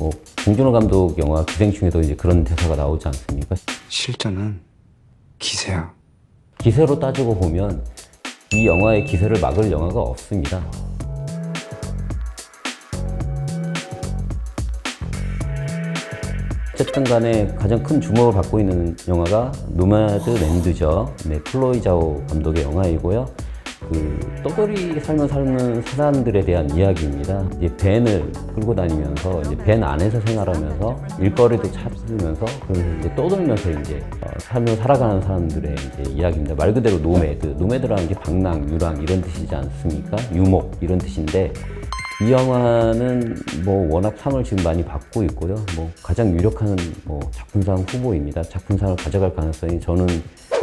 뭐 봉준호 감독 영화 기생충에도 이제 그런 대사가 나오지 않습니까? 실전은 기세야. 기세로 따지고 보면 이 영화의 기세를 막을 영화가 없습니다. 어쨌든 간에 가장 큰 주목을 받고 있는 영화가 노마드 랜드죠. 네, 플로이 자오 감독의 영화이고요. 그 떠돌이 살면 사는 사람들에 대한 이야기입니다. 이제 밴을 끌고 다니면서 이제 밴 안에서 생활하면서 일거리도 찾으면서 그래서 이제 떠돌면서 이제 어, 살며 살아가는 사람들의 이제 이야기입니다. 말 그대로 노매드, 노매드라는 게 방랑, 유랑 이런 뜻이지 않습니까? 유목 이런 뜻인데 이 영화는 뭐 워낙 상을 지금 많이 받고 있고요. 뭐 가장 유력한 뭐 작품상 후보입니다. 작품상을 가져갈 가능성이 저는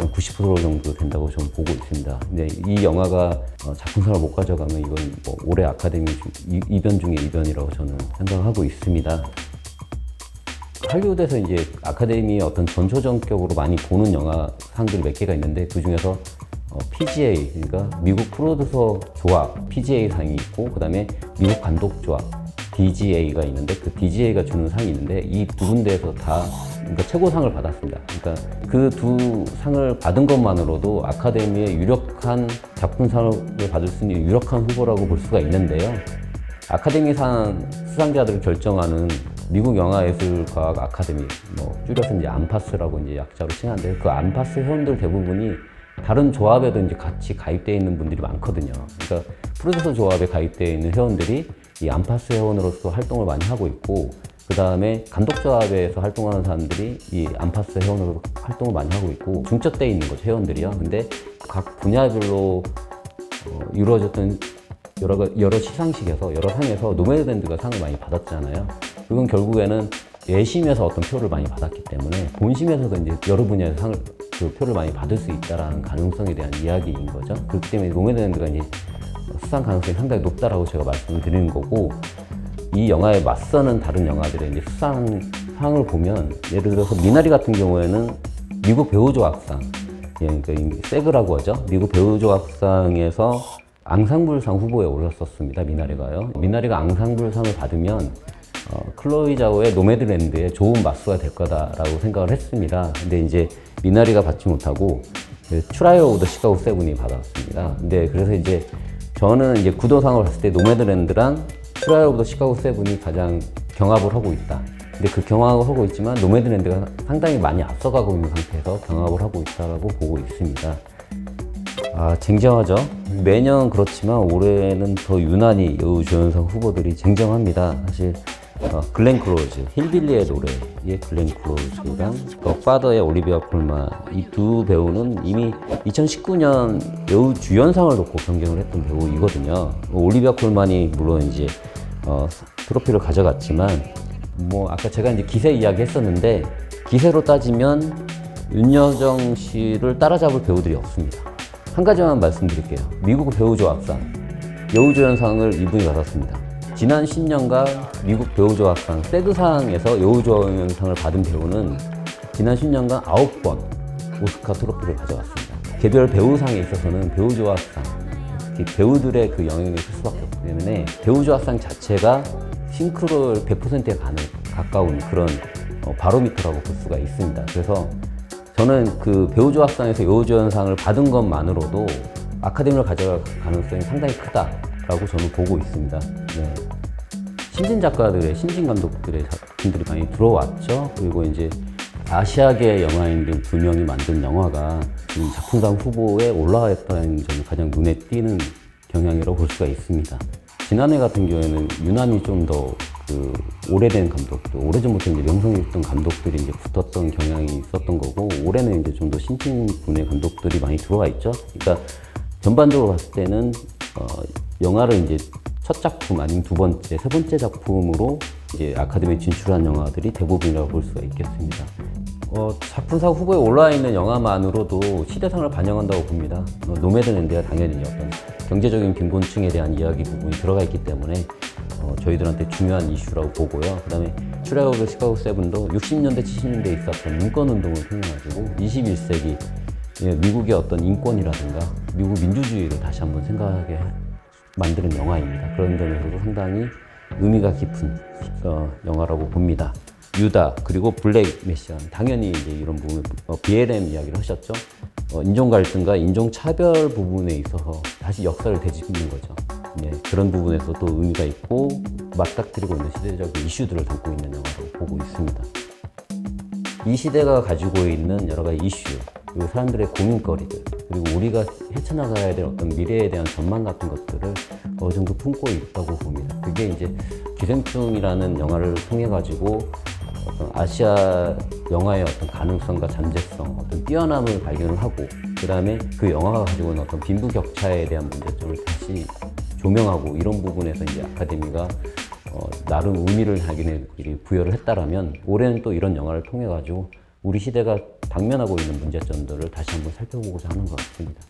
90% 정도 된다고 저는 보고 있습니다. 근데 이 영화가 어, 작품상을 못 가져가면 이건 뭐 올해 아카데미 중- 이- 이변 중에 이변이라고 저는 생각하고 있습니다. 할리우드에서 이제 아카데미의 어떤 전초전격으로 많이 보는 영화상들이 몇 개가 있는데 그 중에서 어, PGA 그러니까 미국 프로듀서 조합 PGA 상이 있고 그 다음에 미국 감독 조합 DGA가 있는데 그 DGA가 주는 상이 있는데 이 두 군데에서 다 그러니까 최고상을 받았습니다. 그러니까 그 두 상을 받은 것만으로도 아카데미의 유력한 작품상을 받을 수 있는 유력한 후보라고 볼 수가 있는데요. 아카데미상 수상자들을 결정하는 미국 영화예술과학 아카데미, 뭐 줄여서 이제 안파스라고 이제 약자로 칭하는데 그 안파스 회원들 대부분이 다른 조합에도 이제 같이 가입되어 있는 분들이 많거든요. 그러니까 프로듀서 조합에 가입되어 있는 회원들이 이 안파스 회원으로서 활동을 많이 하고 있고 그 다음에 감독 조합에서 활동하는 사람들이 이 안파스 회원으로 활동을 많이 하고 있고 중첩되어 있는 거죠 회원들이요. 근데 각 분야별로 어, 이루어졌던 여러, 가- 여러 시상식에서 여러 상에서 노매드랜드가 상을 많이 받았잖아요. 그건 결국에는 예심에서 어떤 표를 많이 받았기 때문에 본심에서도 이제 여러 분야에서 상을 그 표를 많이 받을 수 있다라는 가능성에 대한 이야기인 거죠. 그렇기 때문에 노매드랜드가 이제 수상 가능성이 상당히 높다라고 제가 말씀을 드리는 거고 이 영화에 맞서는 다른 영화들의 이제 수상 상을 보면 예를 들어서 미나리 같은 경우에는 미국 배우조합상 예, 그러니까 이 세그라고 하죠. 미국 배우조합상에서 앙상블상 후보에 올랐었습니다. 미나리가요. 미나리가 앙상블상을 받으면 어, 클로이 자오의 노매드랜드에 좋은 맞수가 될 거다라고 생각을 했습니다. 근데 이제 미나리가 받지 못하고 그 트라이얼 오브 더 시카고 세븐이 받았습니다. 근데 그래서 이제 저는 이제 구도상을 봤을 때 노매드랜드랑 트라이얼 오브 더 시카고 세븐이 가장 경합을 하고 있다. 근데 그 경합을 하고 있지만 노매드랜드가 상당히 많이 앞서가고 있는 상태에서 경합을 하고 있다고 보고 있습니다. 아, 쟁쟁하죠. 매년 그렇지만 올해는 더 유난히 여우 조연상 후보들이 쟁쟁합니다. 사실 어, 글렌 클로즈, 힐빌리의 노래의 글렌 클로즈랑 덕파더의 올리비아 콜만 이두 배우는 이미 2019년 여우 주연상을 놓고 경쟁을 했던 배우이거든요. 올리비아 콜만이 물론 이제 어, 트로피를 가져갔지만 뭐 아까 제가 이제 기세 이야기 했었는데 기세로 따지면 윤여정 씨를 따라잡을 배우들이 없습니다. 한 가지만 말씀드릴게요. 미국 배우 조합상 여우조연상을 이분이 받았습니다. 지난 10년간 미국 배우조합상 세그상에서 여우조연상을 받은 배우는 지난 10년간 9번 오스카 트로피를 가져갔습니다. 개별 배우상에 있어서는 배우조합상 배우들의 그 영향이 클 수밖에 없기 때문에 배우조합상 자체가 싱크로율 100%에 가는, 가까운 그런 어, 바로미터라고 볼 수가 있습니다. 그래서 저는 그 배우조합상에서 여우조연상을 받은 것만으로도 아카데미를 가져갈 가능성이 상당히 크다라고 저는 보고 있습니다. 네. 신진 작가들의 신진 감독들의 작품들이 많이 들어왔죠. 그리고 이제 아시아계 영화인들 두 명이 만든 영화가 지금 작품상 후보에 올라와 있다는 점이 가장 눈에 띄는 경향이라고 볼 수가 있습니다. 지난해 같은 경우에는 유난히 좀더 그 오래된 감독들, 오래전부터 이제 명성이 있던 감독들이 이제 붙었던 경향이 있었던 거고, 올해는 이제 좀 더 신친분의 감독들이 많이 들어와 있죠. 그러니까 전반적으로 봤을 때는 어, 영화를 이제 첫 작품 아니면 두 번째, 세 번째 작품으로 이제 아카데미에 진출한 영화들이 대부분이라고 볼 수가 있겠습니다. 어, 작품상 후보에 올라와 있는 영화만으로도 시대상을 반영한다고 봅니다. 어, 노매드 랜드야 당연히 어떤 경제적인 빈곤층에 대한 이야기 부분이 들어가 있기 때문에 어, 저희들한테 중요한 이슈라고 보고요. 그 다음에 트레오브 시카고 세븐도 60년대, 70년대에 있었던 인권 운동을 통해가지고 21세기 예, 미국의 어떤 인권이라든가 미국 민주주의를 다시 한번 생각하게 만드는 영화입니다. 그런 점에서도 상당히 의미가 깊은 어, 영화라고 봅니다. 유다 그리고 블랙 메시안 당연히 이제 이런 부분 어, BLM 이야기를 하셨죠. 어, 인종 갈등과 인종 차별 부분에 있어서 다시 역사를 되짚는 거죠. 예, 그런 부분에서 또 의미가 있고 맞닥뜨리고 있는 시대적인 이슈들을 담고 있는 영화라고 보고 있습니다. 이 시대가 가지고 있는 여러 가지 이슈, 그리고 사람들의 고민거리들, 그리고 우리가 헤쳐나가야 될 어떤 미래에 대한 전망 같은 것들을 어느 정도 품고 있다고 봅니다. 그게 이제 기생충이라는 영화를 통해 가지고 어떤 아시아 영화의 어떤 가능성과 잠재성, 어떤 뛰어남을 발견을 하고, 그 다음에 그 영화가 가지고 있는 어떤 빈부격차에 대한 문제점을 다시 조명하고 이런 부분에서 이제 아카데미가 어, 나름 의미를 자기네 부여를 했다라면 올해는 또 이런 영화를 통해 가지고 우리 시대가 당면하고 있는 문제점들을 다시 한번 살펴보고자 하는 것 같습니다.